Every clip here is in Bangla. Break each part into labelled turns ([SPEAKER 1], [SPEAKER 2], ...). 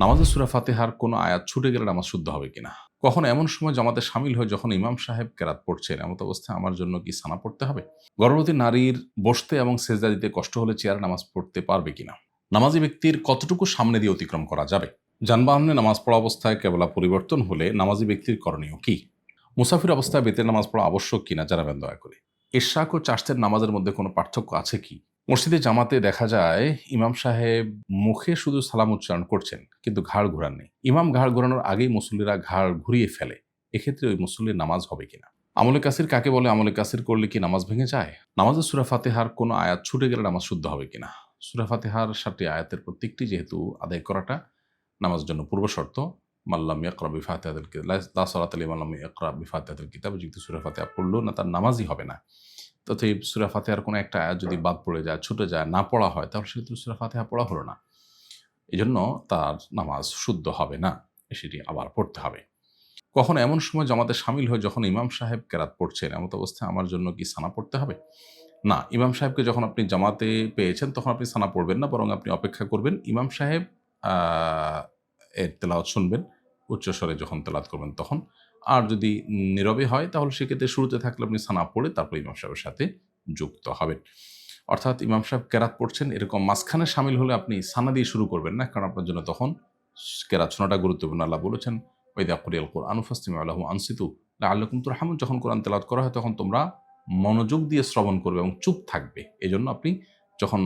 [SPEAKER 1] নামাজের সুরা ফাতেহার কোনো আয়াত ছুটে গেলে নামাজ শুদ্ধ হবে কিনা? কখন এমন সময় জামাতে সামিল হয়ে যখন ইমাম সাহেব কেরাত পড়ছেন, এমত অবস্থায় আমার জন্য কি সানা পড়তে হবে? গর্ভবতী নারীর বসতে এবং সেজদা দিতে কষ্ট হলে চেয়ারে নামাজ পড়তে পারবে কিনা? নামাজি ব্যক্তির কতটুকু সামনে দিয়ে অতিক্রম করা যাবে? যানবাহনে নামাজ পড়া অবস্থায় কেবলা পরিবর্তন হলে নামাজি ব্যক্তির করণীয় কি? মুসাফির অবস্থায় বেতের নামাজ পড়া আবশ্যক কিনা জানাবেন দয়া করে। ইশাক ও চাষতের নামাজের মধ্যে কোনো পার্থক্য আছে কি? মসজিদে জামাতে দেখা যায়, ইমাম সাহেব মুখে শুধু সালাম উচ্চারণ করছেন, কিন্তু ঘাড় ঘোরান নেই। ইমাম ঘাড় ঘোরানোর আগেই মুসল্লিরা ঘাড় ঘুরিয়ে ফেলে। এক্ষেত্রে ওই মুসল্লির নামাজ হবে কিনা? আমলে কাসির কাকে বলে? আমলে কাসির করলে কি নামাজ ভেঙে যায়? নামাজের সুরা ফাতেহার কোনো আয়াত ছুটে গেলে নামাজ শুদ্ধ হবে কিনা? সুরা ফাতেহার সাতটি আয়াতের প্রত্যেকটি যেহেতু আদায় করাটা নামাজের জন্য পূর্ব শর্ত। মাল্লাম ইয়াকরা বিফাতেহাদুল লা সালাত আলী মাল্লাম ইয়াকরা বিফাতেহাদুল কিতাব যেহেতু সুরা ফাতেহা পড়ল না, তার নামাজই হবে না। তথা সুরা ফাতেহার কোনো একটা আয়াত যদি বাদ পড়ে যায়, ছুটে যায়, না পড়া হয়, তাহলে সেক্ষেত্রে সুরা ফাতেহা পড়া হলো না। এই জন্য তার নামাজ শুদ্ধ হবে না, সেটি আবার পড়তে হবে। কখনো এমন সময় জামাতে সামিল হয়ে যখন ইমাম সাহেব কেরাত পড়ছেন এমত অবস্থায় আমার জন্য কি সানা পড়তে হবে? না, ইমাম সাহেবকে যখন আপনি জামাতে পেয়েছেন, তখন আপনি সানা পড়বেন না, বরং আপনি অপেক্ষা করবেন, ইমাম সাহেব এর তেলাওয়াত শুনবেন, উচ্চস্বরে যখন তেলাওয়াত করবেন তখন। আর যদি নীরবে হয়, তাহলে সেক্ষেত্রে শুরুতে থাকলে আপনি সানা পড়ে তারপর ইমাম সাহেবের সাথে যুক্ত হবেন। অর্থাৎ ইমাম সাহেব কেরাত পড়ছেন, এরকম মাঝখানে সামিল হলে আপনি সানা দিয়ে শুরু করবেন না, কারণ আপনার জন্য তখন কেরাত শোনাটা গুরুত্বপূর্ণ, আল্লাহ বলেছেন ওইদা কুরিয়াল কোরআন ফাস্তিম আল্লাহ আনসিতু আল্লাহকুম তুর হামুন যখন কোরআন তেলাত করা হয়, তখন তোমরা মনোযোগ দিয়ে শ্রবণ করবে এবং চুপ থাকবে। এই জন্য আপনি যখন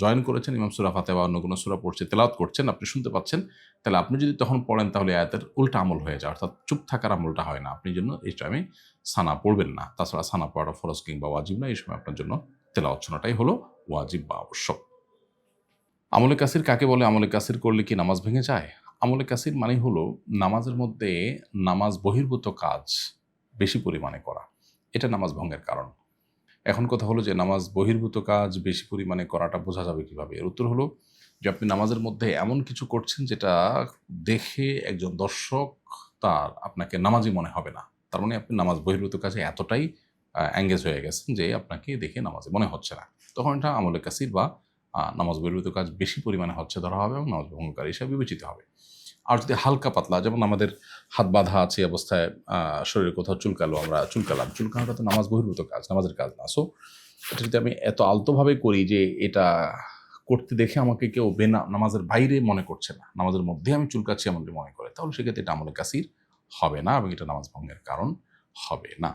[SPEAKER 1] জয়েন করেছেন ইমাম সুরা ফাতে বা অন্য কোনো সুরা পড়ছে তেলাওত করছেন, আপনি শুনতে পাচ্ছেন, তাহলে আপনি যদি তখন পড়েন, তাহলে আয়াতের উল্টা আমল হয়ে যায়, অর্থাৎ চুপ থাকার আমলটা হয় না। আপনি জন্য এই টাইমে সানা পড়বেন না। তাছাড়া সানা পড়াটা ফরজ কিংবা ওয়াজিব না, এই সময় আপনার জন্য তেলাওয়াত শোনাটাই হলো ওয়াজিব বা আবশ্যক। আমলে কাসির কাকে বলে? আমলে কাসির করলে কি নামাজ ভেঙে যায়? আমলে কাসির মানে হলো নামাজের মধ্যে নামাজ বহির্ভূত কাজ বেশি পরিমাণে করা। এটা নামাজ ভঙ্গের কারণ। এখন কথা হলো যে নামাজ বহির্ভূত কাজ বেশি পরিমাণে করাটা বোঝা যাবে কীভাবে? এর উত্তর হলো যে আপনি নামাজের মধ্যে এমন কিছু করছেন যেটা দেখে একজন দর্শক তার আপনাকে নামাজি মনে হবে না। তার মানে আপনি নামাজ বহির্ভূত কাজে এতটাই অ্যাঙ্গেজ হয়ে গেছেন যে আপনাকে দেখে নামাজে মনে হচ্ছে না। তখন এটা আমলে কাসির বা নামাজ বহির্ভূত কাজ বেশি পরিমাণে হচ্ছে ধরা হবে এবং নামাজ ভঙ্গকারী হিসাবে বিবেচিত হবে। আর যদি হালকা পাতলা, যেমন আমাদের হাত বাঁধা আছে অবস্থায় শরীরে কোথাও চুলকালো, আমরা চুলকালাম। চুলকানোটা তো নামাজ বহির্ভূত কাজ, নামাজের কাজ না। সো এটা যদি আমি এত আলতোভাবে করি যে এটা করতে দেখে আমাকে কেউ বেনা নামাজের বাইরে মনে করছে না, নামাজের মধ্যে আমি চুলকাচ্ছি এমনটি মনে করে, তাহলে সেক্ষেত্রে এটা আমলে কাসির হবে না এবং এটা নামাজ ভঙ্গের কারণ হবে না।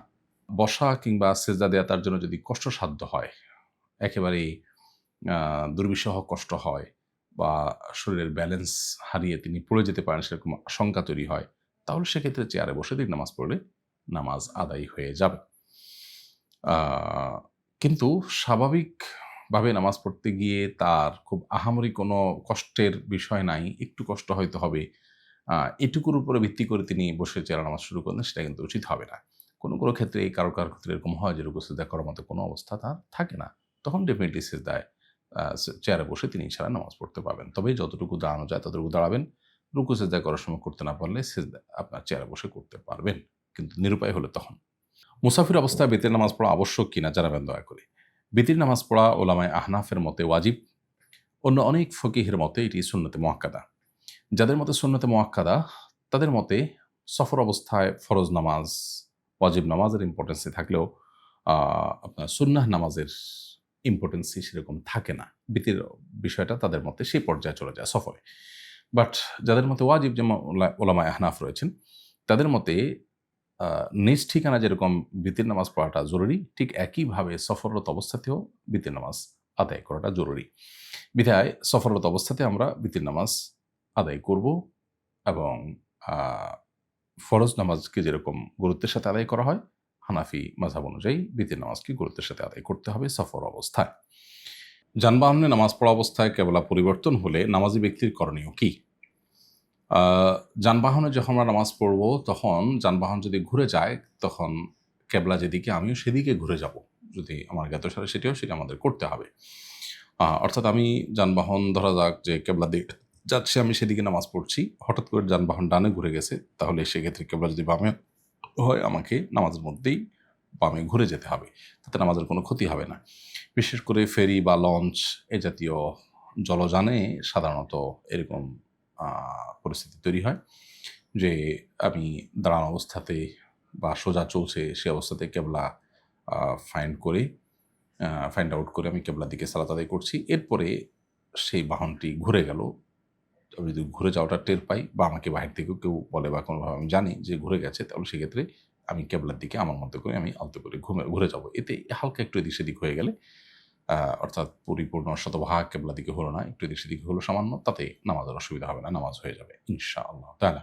[SPEAKER 1] বসা কিংবা সেজদা দেওয়া তার জন্য যদি কষ্টসাধ্য হয়, একেবারেই দুর্বিষহ কষ্ট হয় বা শরীরের ব্যালেন্স হারিয়ে তিনি পড়ে যেতে পারেন, সেরকম আশঙ্কা তৈরি হয়, তাহলে সেক্ষেত্রে চেয়ারে বসে দিন নামাজ পড়লে নামাজ আদায় হয়ে যাবে। কিন্তু স্বাভাবিকভাবে নামাজ পড়তে গিয়ে তার খুব আহামরি কোনো কষ্টের বিষয় নাই, একটু কষ্ট হয়তো হবে। এটুকুর উপরে ভিত্তি করে তিনি বসে চেয়ারে নামাজ শুরু করলেন, সেটা কিন্তু উচিত হবে না। কোনো কোনো ক্ষেত্রে এই কারও কারও ক্ষেত্রে এরকম হয় যে রুকু সেজদা করার মতো কোনো অবস্থা তার থাকে না। তখন ডেফিনেটলি সেজদায় চেয়ারে বসে তিনি ইশারা নামাজ পড়তে পারবেন। তবে যতটুকু দাঁড়ানো যায় ততটুকু দাঁড়াবেন। রুকু, সেজদা করার সময় করতে না পারলে সেজদা আপনার চেয়ারে বসে করতে পারবেন। কিন্তু নিরুপায় হলে তখন। মুসাফির অবস্থায় বেতের নামাজ পড়া আবশ্যক কিনা জানাবেন দয়া করে। বেতির নামাজ পড়া ওলামায় আহনাফের মতে ওয়াজিব। অন্য অনেক ফকিহের মতে এটি সুন্নতে মোয়াক্কাদা। যাদের মতে সুন্নতে মোয়াক্কাদা, তাদের মতে সফর অবস্থায় ফরজ নামাজ, ওয়াজিব নামাজের ইম্পর্টেন্সে থাকলেও আপনার সুন্নাহ নামাজের ইম্পর্টেন্সই সেরকম থাকে না। বিতির বিষয়টা তাদের মতে সেই পর্যায়ে চলে যায় সফরে বাট যাদের মতে ওয়াজিব যেমন ওলা- ওলামায় আহনাফ রয়েছেন, তাদের মতে নিজ ঠিকানা যেরকম বিতির নামাজ পড়াটা জরুরি, ঠিক একইভাবে সফররত অবস্থাতেও বিতির নামাজ আদায় করাটা জরুরি। বিধায় সফররত অবস্থাতে আমরা বিতির নামাজ আদায় করব এবং ফরজ নামাজকে যেরকম গুরুত্বের সাথে আদায় করা হয় হানাফি মাঝাব অনুযায়ী বিতির নামাজকে গুরুত্বের সাথে আদায় করতে হবে সফর অবস্থায়। যানবাহনে নামাজ পড়া অবস্থায় কেবলা পরিবর্তন হলে নামাজি ব্যক্তির করণীয় কী? যানবাহনে যখন আমরা নামাজ পড়ব তখন যানবাহন যদি ঘুরে যায় তখন কেবলা যেদিকে আমিও সেদিকে ঘুরে যাব। যদি আমার জ্ঞাত সারে সেটিও সেটা আমাদের করতে হবে। অর্থাৎ আমি যানবাহন ধরা যাক যে কেবলা দিক যাচ্ছে আমি সেদিকে নামাজ পড়ছি, হঠাৎ করে যানবাহন ডানে ঘুরে গেছে, তাহলে সেক্ষেত্রে কেবলা যদি বামে হয়, আমাকে নামাজের মধ্যেই বামে ঘুরে যেতে হবে। তাতে নামাজের কোনো ক্ষতি হবে না। বিশেষ করে ফেরি বা লঞ্চ এ জাতীয় জলযানে সাধারণত এরকম পরিস্থিতি তৈরি হয় যে আমি দাঁড়ানো অবস্থাতে বা সোজা চলছে সে অবস্থাতে কেবলা ফাইন্ড করে ফাইন্ড আউট করে আমি কেবলার দিকে সালাত আদায় করছি। এরপরে সেই বাহনটি ঘুরে গেল আমি যদি ঘুরে যাওয়াটা টের পাই বা আমাকে বাহির থেকেও কেউ বলে বা কোনোভাবে আমি জানি যে ঘুরে গেছে, তাহলে সেক্ষেত্রে আমি কেবলার দিকে আমার মতো করে আমি আলতো করে ঘুমে, ঘুরে যাব। এতে হালকা একটু এদিক সেদিক হয়ে গেলে অর্থাৎ পরিপূর্ণ শতভাগ কেবলা দিকে হলো না, একটু এদিক সেদিক হলো সামান্য, তাতে নামাজের অসুবিধা হবে না, নামাজ হয়ে যাবে ইনশা আল্লাহ তাহলে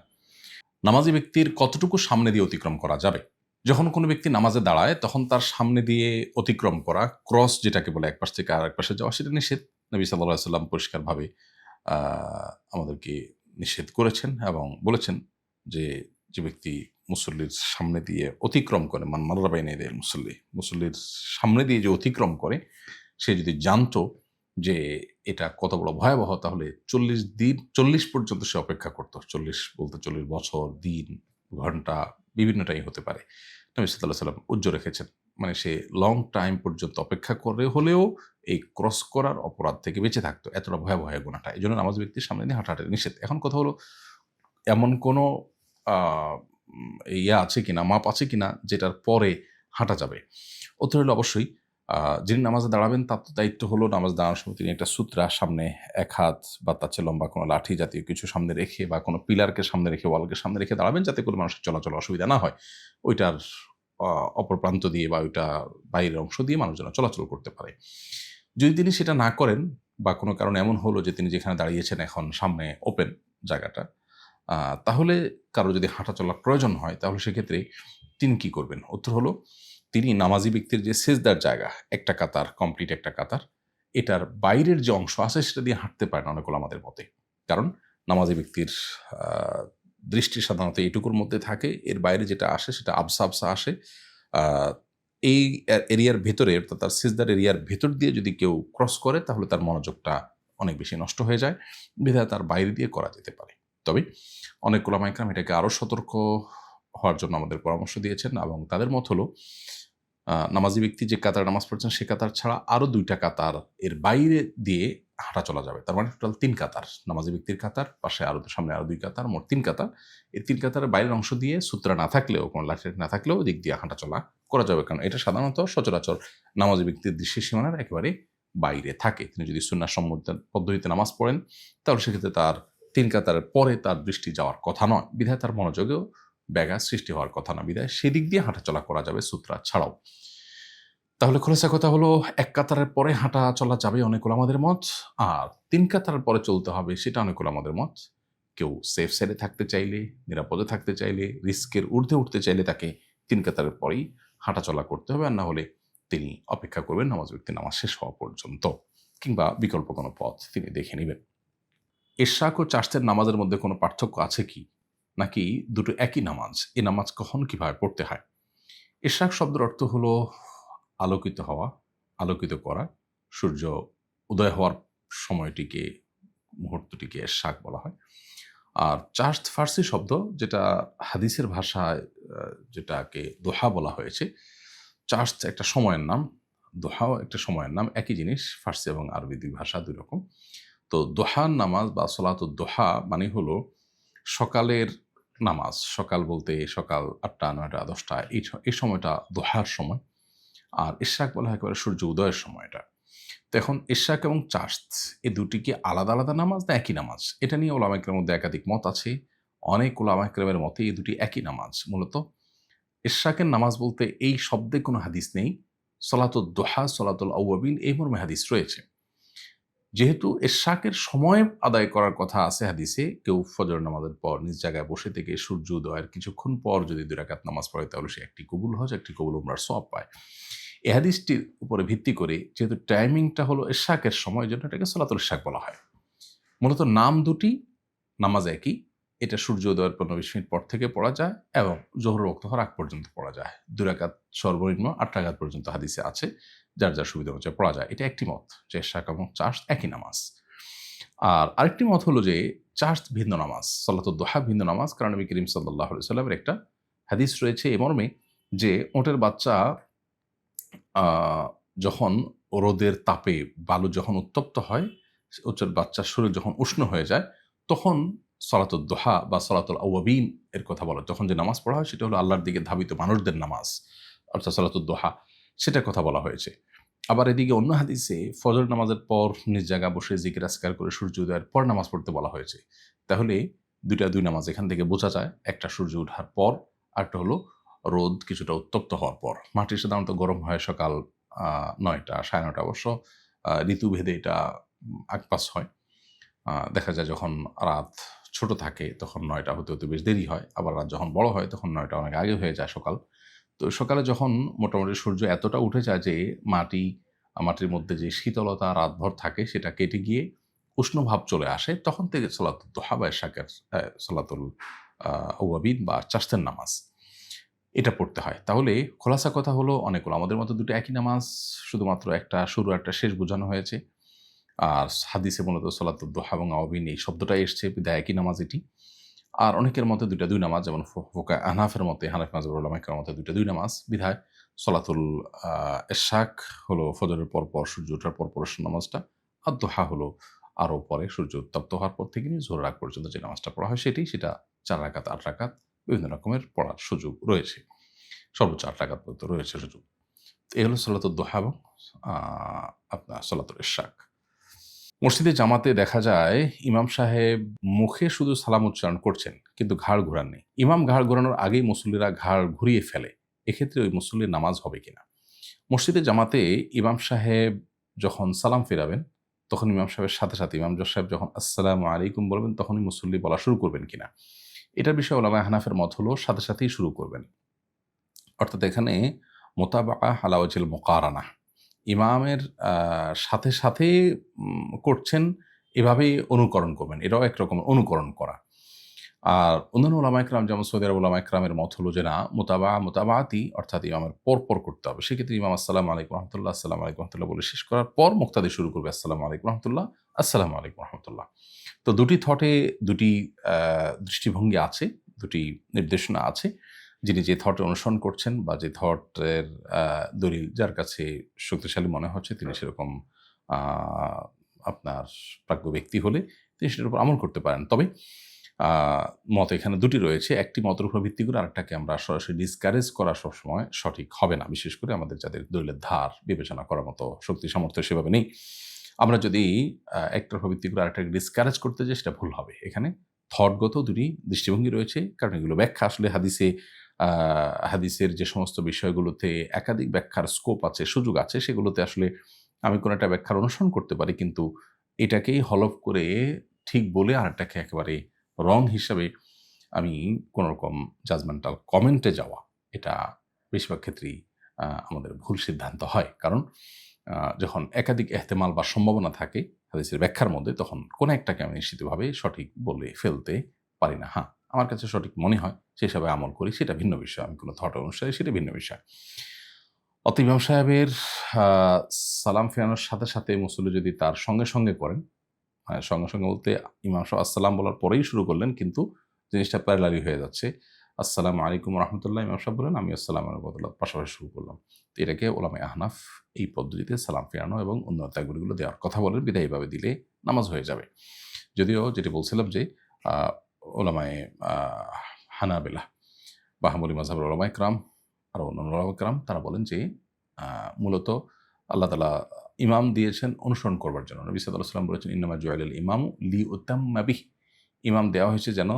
[SPEAKER 1] নামাজি ব্যক্তির কতটুকু সামনে দিয়ে অতিক্রম করা যাবে? যখন কোনো ব্যক্তি নামাজে দাঁড়ায়, তখন তার সামনে দিয়ে অতিক্রম করা, ক্রস যেটাকে বলে এক পাশ থেকে আর এক পাশে যাওয়া, সেটা নিষেধ। নবী সাল্লাহ সাল্লাম পরিষ্কারভাবে আমাদেরকে নিষেধ করেছেন এবং বলেছেন যে যে ব্যক্তি মুসল্লির সামনে দিয়ে অতিক্রম করে, মান মাল্লাবাইনে দেয় মুসল্লি, মুসল্লির সামনে দিয়ে যে অতিক্রম করে, সে যদি জানতো যে এটা কত বড় ভয়াবহ, তাহলে চল্লিশ দিন, চল্লিশ পর্যন্ত সে অপেক্ষা করতো। চল্লিশ বলতে চল্লিশ বছর, দিন, ঘণ্টা, বিভিন্নটাই হতে পারে। নবী সাল্লাহ সাল্লাম উজ্জ্ব রেখেছেন। মানে সে লং টাইম পর্যন্ত অপেক্ষা করে হলেও এই ক্রস করার অপরাধ থেকে বেঁচে থাকতো। এতটা ভয়াবহ গুণাটা। এই জন্য নামাজ ব্যক্তির সামনে দিয়ে হাঁটাহাঁটি নিষেধ। এখন কথা হলো, এমন কোনো ইয়ে আছে কিনা, মাপ আছে কিনা, যেটার পরে হাঁটা যাবে? উত্তর হলো অবশ্যই যিনি নামাজে দাঁড়াবেন, তার তো দায়িত্ব হলো নামাজ দাঁড়ানোর সময় তিনি একটা সূত্রা সামনে এক হাত বা তার চেয়ে লম্বা কোনো লাঠি জাতীয় কিছু সামনে রেখে বা কোনো পিলারকে সামনে রেখে, ওয়ালকে সামনে রেখে দাঁড়াবেন যাতে করে মানুষের চলাচল অসুবিধা না হয়। ওইটার অপর প্রান্ত দিয়ে বা ওইটা বাইরের অংশ দিয়ে মানুষ যেন চলাচল করতে পারে। যদি তিনি সেটা না করেন বা কোনো কারণ এমন হলো যে তিনি যেখানে দাঁড়িয়েছেন এখন সামনে ওপেন জায়গাটা তাহলে কারও যদি হাঁটা চলার প্রয়োজন হয়, তাহলে সেক্ষেত্রে তিনি কি করবেন? উত্তর হলো, তিনি নামাজি ব্যক্তির যে সেজদার জায়গা, একটা কাতার কমপ্লিট একটা কাতার, এটার বাইরের যে অংশ আছে সেটা দিয়ে হাঁটতে পারে না অনেকগুলো আমাদের মতে। কারণ নামাজি ব্যক্তির দৃষ্টি সাধারণত এইটুকুর মধ্যে থাকে, এর বাইরে যেটা আসে সেটা আবসা আবসা আসে এই এরিয়ার ভেতরে অর্থাৎ তার সিজদার এরিয়ার ভেতর দিয়ে যদি কেউ ক্রস করে, তাহলে তার মনোযোগটা অনেক বেশি নষ্ট হয়ে যায়। বিধায় তার বাইরে দিয়ে করা যেতে পারে। তবে অনেক কোলামাইকরাম এটাকে আরও সতর্ক হওয়ার জন্য আমাদের পরামর্শ দিয়েছেন এবং তাদের মত হলো নামাজি ব্যক্তি যে কাতার নামাজ পড়ছেন, সে কাতার ছাড়া আরও দুইটা কাতার এর বাইরে দিয়ে হাঁটা চলা যাবে। তার মানে টোটাল তিন কাতার, নামাজি ব্যক্তির কাতার, পাশে আরও সামনে আরও দুই কাতার, মোট তিন কাতার। এই তিন কাতারের বাইরের অংশ দিয়ে সূত্রা না থাকলেও, কোনো লাঠি না থাকলেও দিক দিয়ে হাঁটা চলা করা যাবে, কারণ এটা সাধারণত সচরাচর নামাজি ব্যক্তির দৃশ্যের সীমানার একেবারে বাইরে থাকে। তিনি যদি সুন্না সম্মত, পদ্ধতিতে নামাজ পড়েন, তাহলে সেক্ষেত্রে তার তিন কাতারের পরে তার দৃষ্টি যাওয়ার কথা নয়। বিধায় তার মনোযোগেও ব্যাঘাত সৃষ্টি হওয়ার কথা না। বিধায় সেদিক দিয়ে হাঁটাচলা করা যাবে সূত্রা ছাড়াও। তাহলে খোলাসা কথা হলো, এক কাতারের পরে হাঁটা চলা যাবে অনেকগুলো আমাদের মত, আর তিন কাতারের পরে চলতে হবে সেটা অনেকগুলো আমাদের মত। কেউ সেফ সাইডে থাকতে চাইলে, নিরাপদে থাকতে চাইলে, রিস্কের ঊর্ধ্বে উঠতে চাইলে তাকে তিন কাতারের পরেই হাঁটা চলা করতে হবে আর না হলে তিনি অপেক্ষা করবেন নামাজ ব্যক্তি নামাজ শেষ হওয়া পর্যন্ত কিংবা বিকল্প কোনো পথ তিনি দেখে নেবেন। এশাক ও চাষের নামাজের মধ্যে কোনো পার্থক্য আছে কি? নাকি দুটো একই নামাজ? এ নামাজ কখন কীভাবে পড়তে হয়? এশাক শব্দের অর্থ হলো আলোকিত হওয়া, আলোকিত করা। সূর্য উদয় হওয়ার সময়টিকে, মুহূর্তটিকে শাক বলা হয়। আর চার্চ ফার্সি শব্দ যেটা হাদিসের ভাষায় যেটাকে দোহা বলা হয়েছে, চার্চ একটা সময়ের নাম, দোহাও একটা সময়ের নাম, একই জিনিস, ফার্সি এবং আরবি দুই ভাষা দুই রকম। তো দোহার নামাজ বা সলাত দোহা মানে হলো সকালের নামাজ, সকাল বলতে সকাল আটটা, নয়টা, দশটা, এই এই সময়টা দোহার সময়। আর ইশাক বলা হয় একেবারে সূর্য উদয়ের সময়টা। তো এখন ইশাক এবং চার্চ এ দুটি কি আলাদা আলাদা নামাজ না একই নামাজ? এটা নিয়ে ওলামাইকের মধ্যে একাধিক মত আছে। অনেক ওলামাইকের মতে এই দুটি একই নামাজ। মূলত ইশাকের নামাজ বলতে এই শব্দে কোনো হাদিস নেই। সলাতুল দোহা, সলাতুল আউয়াবিন এই মর্মে হাদিস রয়েছে। যেহেতু এশাকের সময় আদায় করার কথা আছে হাদিসে, কেউ ফজর নামাজের পর নিজ জায়গায় বসে থেকে সূর্য উদয়ের কিছুক্ষণ পর যদি দুই রাকাত নামাজ পড়ে, তাহলে সে একটি কবুল হজ, একটি কবুল উমরার সব পায়। এই হাদিসটির উপরে ভিত্তি করে যেহেতু টাইমিংটা হলো এশাকের সময় জন্য এটাকে সলাতুল শাক বলা হয়। মূলত নাম দুটি, নামাজ একই, এটা সূর্য উদয়ের পনেরো বিশ মিনিট পর থেকে পড়া যায় এবং জোহর রক্ত হওয়ার আগ পর্যন্ত পড়া যায়। দুরাকাত সর্বনিম্ন আট রাকাত পর্যন্ত হাদিসে আছে, যার যার সুবিধা অনুযায়ী পড়া যায়। এটা একটি মত যে শাক এবং চার্চ একই নামাজ। আর আরেকটি মত হলো যে চার্চ ভিন্ন নামাজ সল্লাতুদ্দোহা ভিন্ন নামাজ, কারণ নবী করিম সাল্লাহ সাল্লামের একটা হাদিস রয়েছে এ মর্মে যে ওটের বাচ্চা যখন রোদের তাপে বালু যখন উত্তপ্ত হয় ওটের বাচ্চার শরীর যখন উষ্ণ হয়ে যায়, তখন সলাতুল দোহা বা সলাতুল আউয়াবিন এর কথা বলা যখন যে নামাজ পড়া হয়, সেটা হলো আল্লাহর দিকে ধাবিত মানুষদের নামাজ, অর্থাৎ সলাতুল দোহা, সেটার কথা বলা হয়েছে। আবার এদিকে অন্য হাদিসে ফজর নামাজের পর নিজ জায়গা বসে জিকির আসকার করে সূর্য উদয়ের পর নামাজ পড়তে বলা হয়েছে। তাহলে দুইটা দুই নামাজ এখান থেকে বোঝা যায়, একটা সূর্য ওঠার পর আরটা হলো রোদ কিছুটা উত্তপ্ত হওয়ার পর। মাটি সাধারণত গরম হয় সকাল নয়টা সাড়ে নয়টা অবশ্য। ঋতুভেদে এটা উম, আগপাস হয়। দেখা যায় যখন রাত ছোট থাকে তখন নয়টা হতে হতে বেশ দেরি হয়। আবার রাত যখন বড় হয় তখন নয়টা অনেক আগে হয়ে যায় সকাল। তো সকালে যখন মোটামুটি সূর্য এতটা উঠে যায় যে মাটি মাটির মধ্যে যে শীতলতা রাতভর থাকে সেটা কেটে গিয়ে উষ্ণভাব চলে আসে তখন থেকে সলাতুল দোহা বা শাকের সলাতুল ওয়াবিন বা চাস্তের নামাজ। এটা পড়তে হয়। তাহলে খোলাসা কথা হলো অনেকগুলো। আমাদের মতো দুটো একই নামাজ, শুধুমাত্র একটা শুরু, একটা শেষ বোঝানো হয়েছে। আর হাদিসে মূলত সলাতুল দোহা এবং আওয়াবিন এই শব্দটাই এসছে বিদায় একই নামাজ এটি। আর অনেকের মতে দুইটা দুই নামাজ, যেমন ফোকা আহনাফের মতে, হানাফ মাজবুল আলমাইকের মতে দুইটা দুই নামাজ, বিধায় সলাতুল এশাক হলো ফজরের পর পর সূর্য ওঠার পর পর নামাজটা, আর দোহা হলো আরও পরে সূর্য উত্তপ্ত হওয়ার পর থেকে নিয়ে জোর রাগ পর্যন্ত যে নামাজটা পড়া হয় সেটি, সেটা চার রাকাত, আট রাকাত বিভিন্ন রকমের পড়ার সুযোগ রয়েছে। সর্বোচ্চ আট টাকা পর্যন্ত রয়েছে সুযোগ। এই হলো সলাতুল দোহা এবং আপনার সলাতুল এশাক মসজিদে জামাতে দেখা যায়, ইমাম সাহেব মুখে শুধু সালাম উচ্চারণ করছেন, কিন্তু ঘাড় ঘোরান নেই ইমাম ঘাড় ঘোরানোর আগেই মুসল্লিরা ঘাড় ঘুরিয়ে ফেলে। এক্ষেত্রে ওই মুসল্লির নামাজ হবে কিনা? মসজিদে জামাতে ইমাম সাহেব যখন সালাম ফেরাবেন, তখন ইমাম সাহেবের সাথে সাথে ইমাম জজ সাহেব যখন আসসালামু আলাইকুম বলবেন, তখনই মুসল্লি বলা শুরু করবেন কিনা? এটার বিষয়ে ওলামা হানাফের মত হলো, সাথে সাথেই শুরু করবেন। অর্থাৎ এখানে মোতাবাকা হালাওয়াজিল মোকারানা। ইমামের সাথে সাথে করছেন, এভাবেই অনুকরণ করবেন। এটাও একরকম অনুকরণ করা। আর অন্যান্য ওলামা একরাম যেমন সৌদি আরব ওলামা একরামের মত হলো যে না মোতাবা মোতাবাতি অর্থাৎ ইমামের পর পর করতে হবে। সেক্ষেত্রে ইমাম আসসালাম আলাইকুম রহমতুল্লাহ, আসসালাম আলাইকুম রহমতুল্লাহ বলে শেষ করার পর মুক্তাদি শুরু করবে, আসসালাম আলাইকুম রহমতুল্লাহ, আসসালাম আলাইকুম রহমতুল্লাহ। তো দুটি থটে দুটি দৃষ্টিভঙ্গি আছে, দুটি নির্দেশনা আছে। যিনি যে থটে অনুসরণ করছেন বা যে থটের দলিল যার কাছে শক্তিশালী মনে হচ্ছে, তিনি সেরকম আপনার প্রাজ্ঞ ব্যক্তি হলে তিনি সেটার উপর আমল করতে পারেন। তবে মত এখানে দুটি রয়েছে। একটি মতের উপর ভিত্তি করে আরেকটাকে আমরা সরাসরি ডিসকারেজ করা সবসময় সঠিক হবে না। বিশেষ করে আমাদের যাদের দলিলের ধার, বিবেচনা করার মতো শক্তি, সামর্থ্য সেভাবে নেই। আমরা যদি একটার উপর ভিত্তি করে আরেকটাকে ডিসকারেজ করতে যাই, সেটা ভুল হবে। এখানে থটগত দুটি দৃষ্টিভঙ্গি রয়েছে, কারণ এগুলো ব্যাখ্যা। আসলে হাদিসে হাদিসের যে সমস্ত বিষয়গুলোতে একাধিক ব্যাখ্যার স্কোপ আছে, সুযোগ আছে, সেগুলোতে আসলে আমি কোনো একটা ব্যাখ্যার অনুসরণ করতে পারি। কিন্তু এটাকেই হলফ করে ঠিক বলে আরেকটাকে একেবারে রং হিসাবে আমি কোনোরকম জাজমেন্টাল কমেন্টে যাওয়া, এটা বেশিরভাগ ক্ষেত্রেই আমাদের ভুল সিদ্ধান্ত হয়। কারণ যখন একাধিক এহতেমাল বা সম্ভাবনা থাকে হাদিসের ব্যাখ্যার মধ্যে, তখন কোনো একটাকে আমি নিশ্চিতভাবে সঠিক বলে ফেলতে পারি না। হ্যাঁ আমার কাছে সঠিক মনে হয়, সে হিসাবে আমল করি, সেটা ভিন্ন বিষয়, আমি কোনো থট অনুসারে সেটা ভিন্ন বিষয়। অত সাহেবের সালাম ফেরানোর সাথে সাথে মুসল্লি যদি তার সঙ্গে সঙ্গে করেন সঙ্গে সঙ্গে বলতে ইমাম সাহেব আসসালাম বলার পরেই শুরু করলেন, কিন্তু জিনিসটা প্যারালারি হয়ে যাচ্ছে। আসসালামু আলাইকুম রহমতুল্লাহ, ইমাম সাহেব বলেন আমি আসসালাম রহমতুল্লাহ পাশাপাশি শুরু করলাম। তো এটাকে ওলামে আহনাফ এই পদ্ধতিতে সালাম ফেরানো এবং অন্য ত্যাগগুলিগুলো দেওয়ার কথা বলেন, বিদায়ীভাবে দিলে নামাজ হয়ে যাবে। যদিও যেটি বলছিলাম যে ওলামায়ে হানাবেলা বা হামলি মাজহাবের ওলামায় ক্রাম আর অন্যান্য ওলামায়ে ক্রাম তারা বলেন যে মূলত আল্লাহ তালা ইমাম দিয়েছেন অনুসরণ করবার জন্য। নবী সাল্লাম বলেছেন ইনামা জুয়াল ইমাম লি উত্তাম্মাবিহ ইমাম দেওয়া হয়েছে যেন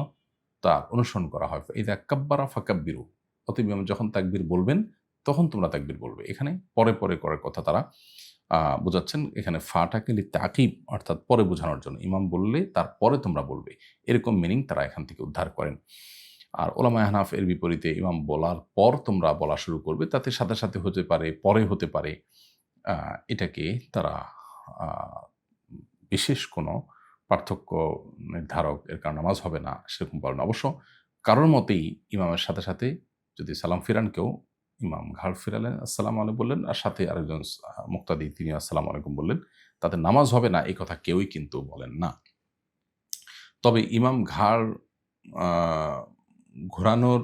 [SPEAKER 1] তার অনুসরণ করা হয়। ইদা কাব্বারা ফাকাব্বিরু। অতএব ইমাম যখন তাকবির বলবেন, তখন তোমরা তাকবির বলবে। এখানে পরে পরে করার কথা তারা বোঝাচ্ছেন, এখানে ফাটাকে লি তাকিব অর্থাৎ পরে বোঝানোর জন্য। ইমাম বললে তারপরে তোমরা বলবে। এরকম মিনিং তারা এখান থেকে উদ্ধার করেন। আর ওলামা হানাফ এর বিপরীতে ইমাম বলার পর তোমরা বলা শুরু করবে। তাতে সাথে সাথে হতে পারে, পরে হতে পারে। এটাকে তারা বিশেষ কোনো পার্থক্য নির্ধারক এর কারণ নামাজ হবে না সেরকম বলেন। অবশ্য কারোর মতেই ইমামের সাথে সাথে যদি সালাম ফিরান, কেউ ইমাম ঘাড় ফিরালেন, আসসালাম আলাইকুম বললেন, আর সাথে আরেকজন মুক্তাদি তিনি আসসালাম আলাইকুম বললেন, তাতে নামাজ হবে না এই কথা কেউই কিন্তু বলেন না। তবে ইমাম ঘাড় ঘোরানোর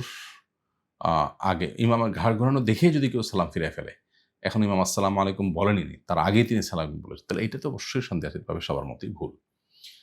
[SPEAKER 1] আগে ইমামের ঘাড় ঘোরানো দেখে যদি কেউ সালাম ফিরে ফেলে এখন ইমাম আসসালাম আলাইকুম বলেনি তার আগেই তিনি সালাম বলেছেন। তাহলে এটা তো অবশ্যই সন্দেহাতীতভাবে সবার মতোই ভুল।